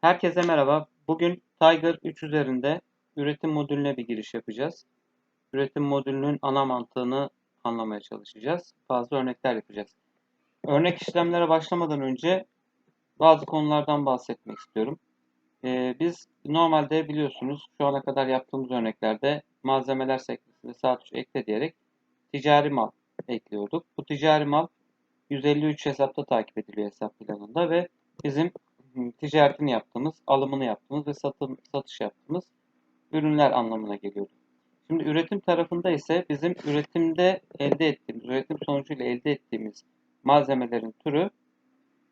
Herkese merhaba. Bugün Tiger 3 üzerinde üretim modülüne bir giriş yapacağız. Üretim modülünün ana mantığını anlamaya çalışacağız. Bazı örnekler yapacağız. Örnek işlemlere başlamadan önce bazı konulardan bahsetmek istiyorum. Ee, biz normalde biliyorsunuz şu ana kadar yaptığımız örneklerde malzemeler sekmesinde sağ tuş ekle diyerek ticari mal ekliyorduk. Bu ticari mal 153 hesapta takip ediliyor hesap planında ve bizim ticaretini yaptığımız, alımını yaptığımız ve satın, satış yaptığımız ürünler anlamına geliyordu. Şimdi üretim tarafında ise bizim üretimde elde ettiğimiz, üretim sonucuyla elde ettiğimiz malzemelerin türü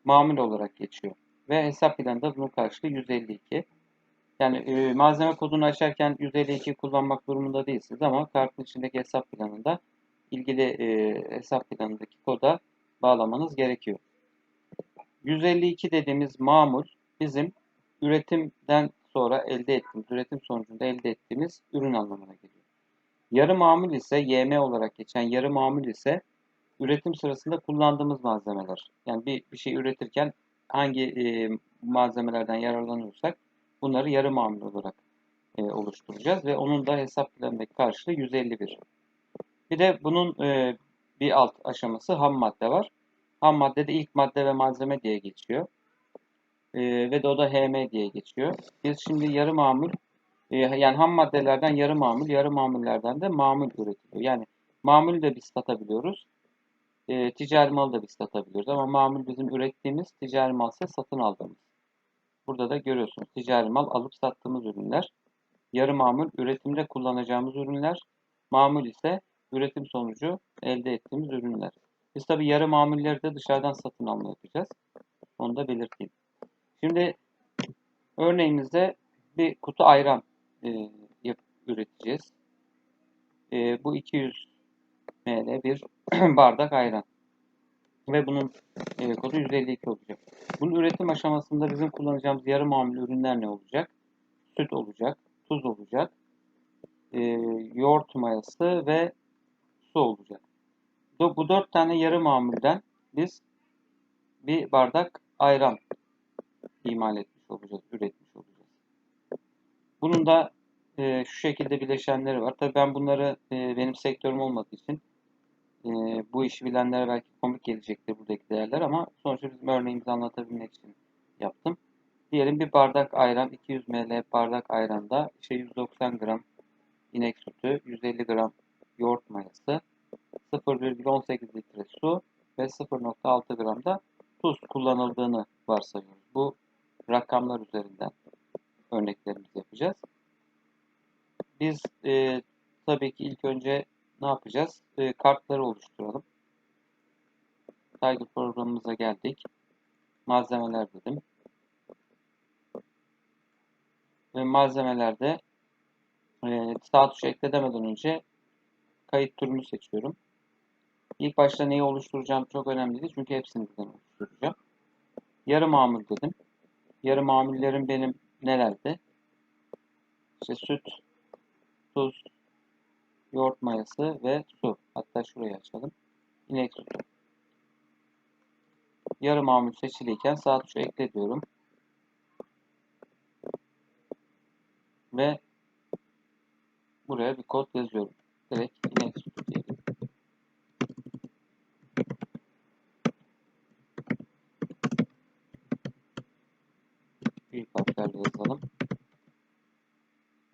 mamul olarak geçiyor. Ve hesap planında bunun karşılığı 152. Yani e, malzeme kodunu açarken 152 kullanmak durumunda değilsiniz ama kartın içindeki hesap planında ilgili e, hesap planındaki koda bağlamanız gerekiyor. 152 dediğimiz mamul bizim üretimden sonra elde ettiğimiz, üretim sonucunda elde ettiğimiz ürün anlamına geliyor. Yarı mamul ise YM olarak geçen yarı mamul ise üretim sırasında kullandığımız malzemeler. Yani bir, bir şey üretirken hangi e, malzemelerden yararlanıyorsak bunları yarı mamul olarak e, oluşturacağız ve onun da hesap planındaki karşılığı 151. Bir de bunun e, bir alt aşaması ham madde var. Ham madde de ilk madde ve malzeme diye geçiyor. E, ve de o da HM diye geçiyor. Biz şimdi yarı mamul e, yani ham maddelerden yarı mamul, yarı mamullerden de mamul üretiliyor. Yani mamul de biz satabiliyoruz. E, ticari malı da biz satabiliyoruz. Ama mamul bizim ürettiğimiz, ticari mal ise satın aldığımız. Burada da görüyorsunuz ticari mal alıp sattığımız ürünler. Yarı mamul üretimde kullanacağımız ürünler. Mamul ise üretim sonucu elde ettiğimiz ürünler. Biz tabi yarı mamulleri de dışarıdan satın alma yapacağız. Onu da belirteyim. Şimdi örneğimizde bir kutu ayran e, yap, üreteceğiz. E, bu 200 ml bir bardak ayran. Ve bunun e, kodu 152 olacak. Bunun üretim aşamasında bizim kullanacağımız yarı mamul ürünler ne olacak? Süt olacak, tuz olacak, e, yoğurt mayası ve su olacak. Bu dört tane yarı mamulden biz bir bardak ayran imal etmiş olacağız, üretmiş olacağız. Bunun da e, şu şekilde bileşenleri var. Tabii ben bunları e, benim sektörüm olmadığı için e, bu işi bilenlere belki komik gelecektir buradaki değerler ama sonuçta bizim örneğimizi anlatabilmek için yaptım. Diyelim bir bardak ayran, 200 ml bardak ayranda işte 190 gram inek sütü, 150 gram yoğurt mayası, 0,18 litre su ve 0,6 gram da tuz kullanıldığını varsayıyoruz. Bu rakamlar üzerinden örneklerimizi yapacağız. Biz e, tabii ki ilk önce ne yapacağız? E, kartları oluşturalım. Tiger programımıza geldik. Malzemeler dedim. Ve malzemelerde e, sağ demeden önce kayıt türünü seçiyorum. İlk başta neyi oluşturacağım çok önemli değil. Çünkü hepsini birden oluşturacağım. Yarı mamul dedim. Yarı mamullerim benim nelerdi? İşte süt, tuz, yoğurt mayası ve su. Hatta şurayı açalım. İnek sütü. Yarı mamul seçiliyken sağ tuşu ekle diyorum. Ve buraya bir kod yazıyorum. Direkt inek sütü diye. Büyük harflerle yazalım.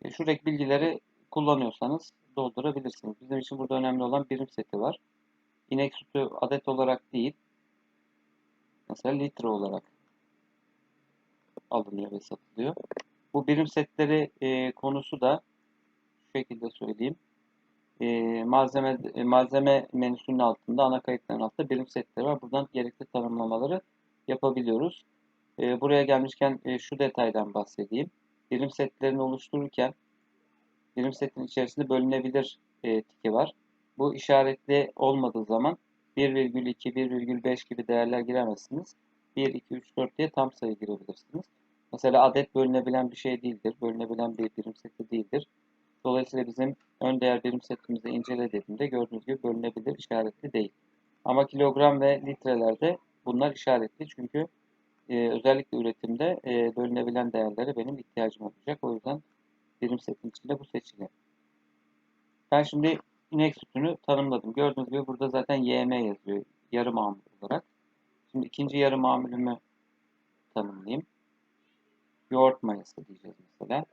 E, şuradaki bilgileri kullanıyorsanız doldurabilirsiniz. Bizim için burada önemli olan birim seti var. İnek sütü adet olarak değil, mesela litre olarak alınıyor ve satılıyor. Bu birim setleri e, konusu da şu şekilde söyleyeyim. E, malzeme e, malzeme menüsünün altında ana kayıtların altında birim setleri var. Buradan gerekli tanımlamaları yapabiliyoruz. E, buraya gelmişken e, şu detaydan bahsedeyim. Birim setlerini oluştururken birim setin içerisinde bölünebilir e, tiki var. Bu işaretli olmadığı zaman 1,2, 1,5 gibi değerler giremezsiniz. 1, 2, 3, 4 diye tam sayı girebilirsiniz. Mesela adet bölünebilen bir şey değildir. Bölünebilen bir birim seti değildir. Dolayısıyla bizim ön değer birim setimizi incele dediğimde gördüğünüz gibi bölünebilir işaretli değil. Ama kilogram ve litrelerde bunlar işaretli çünkü e, özellikle üretimde e, bölünebilen değerlere benim ihtiyacım olacak. O yüzden birim setin içinde bu seçili. Ben şimdi inek sütünü tanımladım. Gördüğünüz gibi burada zaten YM yazıyor. Yarı mamul olarak. Şimdi ikinci yarı mamulümü tanımlayayım. Yoğurt mayası diyeceğiz mesela.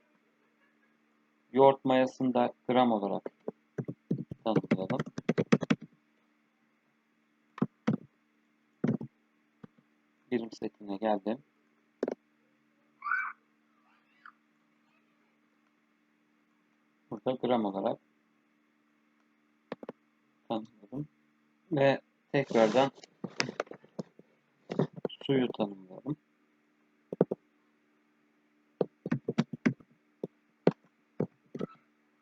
Yoğurt mayasını da gram olarak tanımlayalım. Birim setine geldim. Burada gram olarak tanımladım. Ve tekrardan suyu tanımlayalım.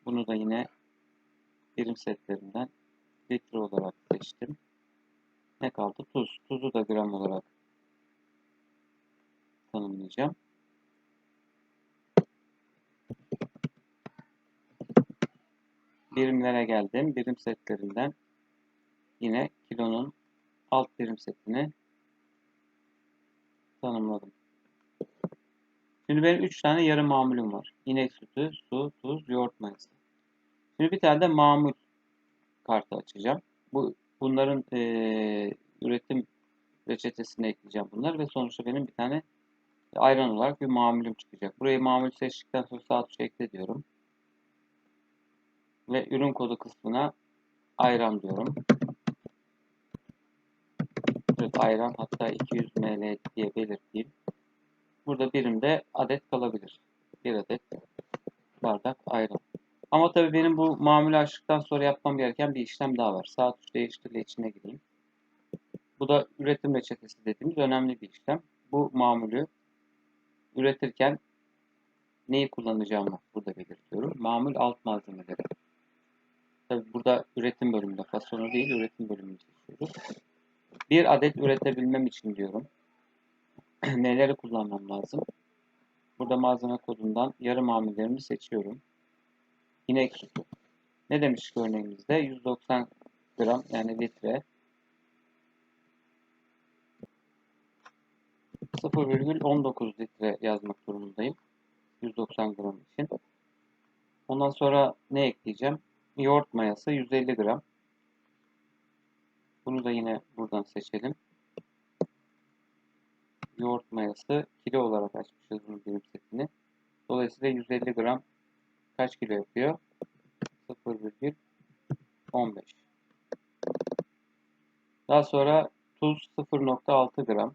Bunu da yine birim setlerinden litre olarak seçtim. Ne kaldı? Tuz. Tuzu da gram olarak tanımlayacağım. Birimlere geldim. Birim setlerinden yine kilonun alt birim setini tanımladım. Şimdi benim 3 tane yarı mamulüm var. İnek sütü, su, tuz, yoğurt mayası. Şimdi bir tane de mamul kartı açacağım. Bu bunların e, üretim reçetesine ekleyeceğim bunları ve sonuçta benim bir tane ayran olarak bir mamulüm çıkacak. Burayı mamul seçtikten sonra sağ tuşa ekle diyorum. Ve ürün kodu kısmına ayran diyorum. Evet, ayran hatta 200 ml diye belirteyim. Burada birimde adet kalabilir. Bir adet bardak ayran. Ama tabii benim bu mamülü açtıktan sonra yapmam gereken bir işlem daha var. Sağ tuş değiştirle içine gireyim. Bu da üretim reçetesi dediğimiz önemli bir işlem. Bu mamülü üretirken neyi kullanacağımı burada belirtiyorum. Mamul alt malzemeleri. Tabii burada üretim bölümünde fasonu değil üretim bölümünü seçiyoruz. Bir adet üretebilmem için diyorum. Neleri kullanmam lazım? Burada malzeme kodundan yarı mamullerimi seçiyorum. İnek sütü. Ne demiştik örneğimizde? 190 gram yani litre 0,19 litre yazmak durumundayım. 190 gram için. Ondan sonra ne ekleyeceğim? Yoğurt mayası 150 gram. Bunu da yine buradan seçelim. Yoğurt mayası kilo olarak açmışız bunun birim setini. Dolayısıyla 150 gram kaç kilo yapıyor? 0,15. Daha sonra tuz 0.6 gram.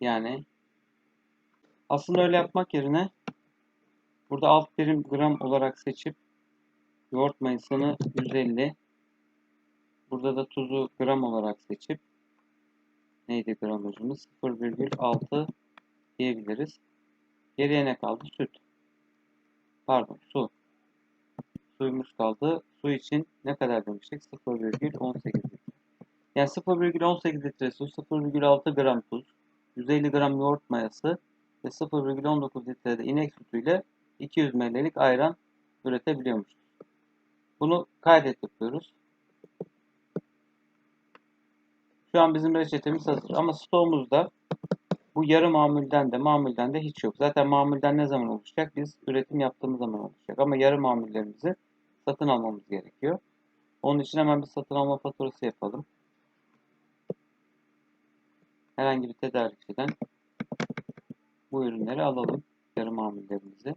Yani aslında öyle yapmak yerine burada alt birim gram olarak seçip yoğurt mayasını 150 burada da tuzu gram olarak seçip neydi gramajımız 0,6 diyebiliriz. Geriye ne kaldı? Süt. Pardon su. Suyumuz kaldı. Su için ne kadar demiştik? 0,18 litre. Yani 0,18 litre su, 0,6 gram tuz, 150 gram yoğurt mayası ve 0,19 litrede inek sütüyle 200 ml'lik ayran üretebiliyormuşuz. Bunu kaydet yapıyoruz. Şu an bizim reçetemiz hazır ama stoğumuzda bu yarı mamulden de mamulden de hiç yok. Zaten mamulden ne zaman oluşacak? Biz üretim yaptığımız zaman oluşacak. Ama yarı mamullerimizi satın almamız gerekiyor. Onun için hemen bir satın alma faturası yapalım. Herhangi bir tedarikçiden bu ürünleri alalım. Yarı mamullerimizi.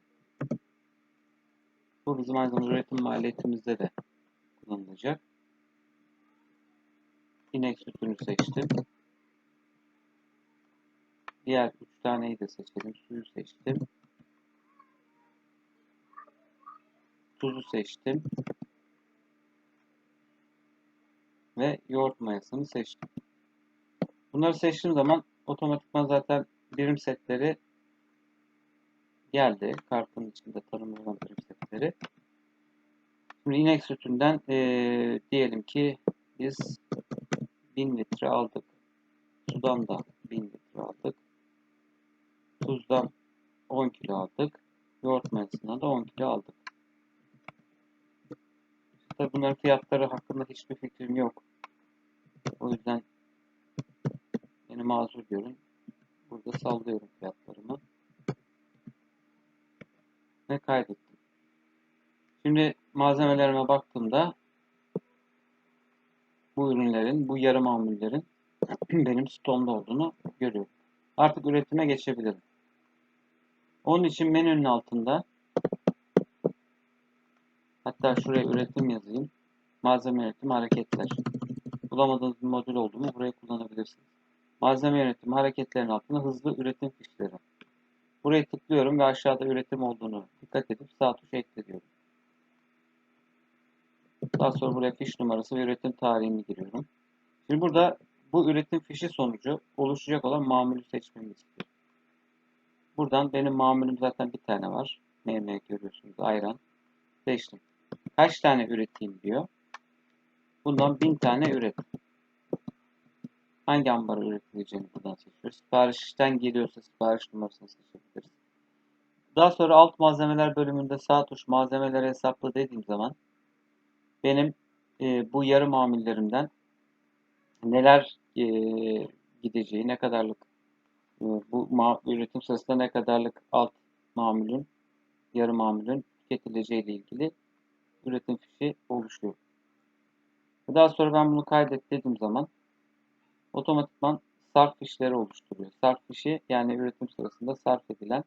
Bu bizim aynı zamanda üretim maliyetimizde de kullanılacak. İnek sütünü seçtim. Diğer üç taneyi de seçelim. Suyu seçtim. Tuzu seçtim. Ve yoğurt mayasını seçtim. Bunları seçtiğim zaman otomatikman zaten birim setleri geldi. Kartın içinde tanımlanan setleri. Şimdi inek sütünden e, diyelim ki biz 1000 litre aldık. Sudan da 1000 litre aldık. Tuzdan 10 kilo aldık. Yoğurt mayasından da 10 kilo aldık. Tabii bunların fiyatları hakkında hiçbir fikrim yok. O yüzden beni mazur görün. Burada sallıyorum fiyatlarımı. Ve kaydettim. Şimdi malzemelerime baktığımda bu ürünlerin, bu yarı mamullerin benim stoğumda olduğunu görüyorum. Artık üretime geçebilirim. Onun için menünün altında hatta şuraya üretim yazayım. Malzeme yönetimi hareketler. Bulamadığınız bir modül oldu mu burayı kullanabilirsiniz. Malzeme yönetimi hareketlerin altında hızlı üretim fişleri. Buraya tıklıyorum ve aşağıda üretim olduğunu dikkat edip sağ tuş ekle diyorum. Daha sonra buraya fiş numarası ve üretim tarihini giriyorum. Şimdi burada bu üretim fişi sonucu oluşacak olan mamülü seçmemi istiyor. Buradan benim mamülüm zaten bir tane var. MM görüyorsunuz ayran. Seçtim. Kaç tane üreteyim diyor. Bundan 1000 tane üret. Hangi ambara üretileceğini buradan seçiyoruz. Siparişten geliyorsa sipariş numarasını seçebiliriz. Daha sonra alt malzemeler bölümünde sağ tuş malzemeleri hesapla dediğim zaman benim e, bu yarı mamullerimden neler e, gideceği, ne kadarlık e, bu üretim sırasında ne kadarlık alt mamulün, yarı mamulün tüketileceği ile ilgili üretim fişi oluşuyor. Daha sonra ben bunu kaydet dediğim zaman otomatikman sarf fişleri oluşturuyor. Sarf fişi yani üretim sırasında sarf edilen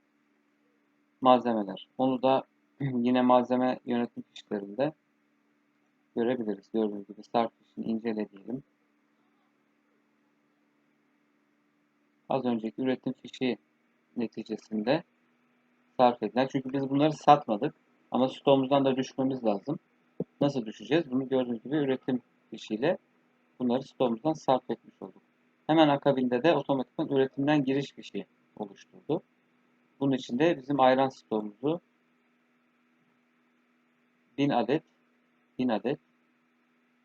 malzemeler. Onu da yine malzeme yönetim fişlerinde görebiliriz. Gördüğünüz gibi sarf fişini incele diyelim. Az önceki üretim fişi neticesinde sarf edilen. Çünkü biz bunları satmadık. Ama stoğumuzdan da düşmemiz lazım. Nasıl düşeceğiz? Bunu gördüğünüz gibi üretim fişiyle bunları stoğumuzdan sarf etmiş olduk. Hemen akabinde de otomatikman üretimden giriş fişi oluşturdu. Bunun için de bizim ayran stoğumuzu 1000 adet 1000 adet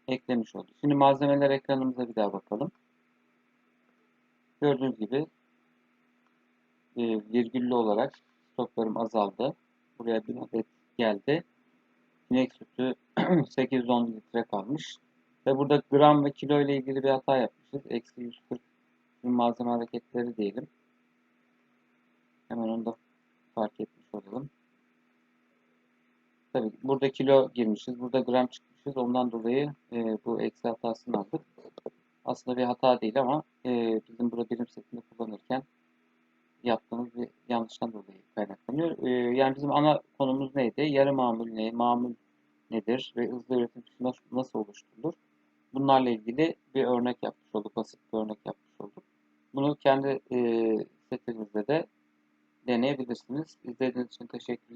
eklemiş olduk. Şimdi malzemeler ekranımıza bir daha bakalım. Gördüğünüz gibi e, virgüllü olarak stoklarım azaldı. Buraya 1000 adet geldi. İnek sütü 810 litre kalmış. Ve burada gram ve kilo ile ilgili bir hata yapmışız. Eksi 140 malzeme hareketleri diyelim. Hemen onu da fark etmiş olalım. Tabii burada kilo girmişiz. Burada gram çıkmışız. Ondan dolayı e, bu eksi hatasını aldık. Aslında bir hata değil ama e, bizim burada birim setini kullanırken yaptığımız bir yanlıştan dolayı kaynaklanıyor. E, yani bizim ana konumuz neydi? Yarı mamul ne? Mamul nedir? Ve hızlı üretim nasıl, nasıl oluşturulur? Bunlarla ilgili bir örnek yapmış olduk. Basit bir örnek yapmış olduk. Bunu kendi e, setinizde de deneyebilirsiniz. İzlediğiniz için teşekkür ederim.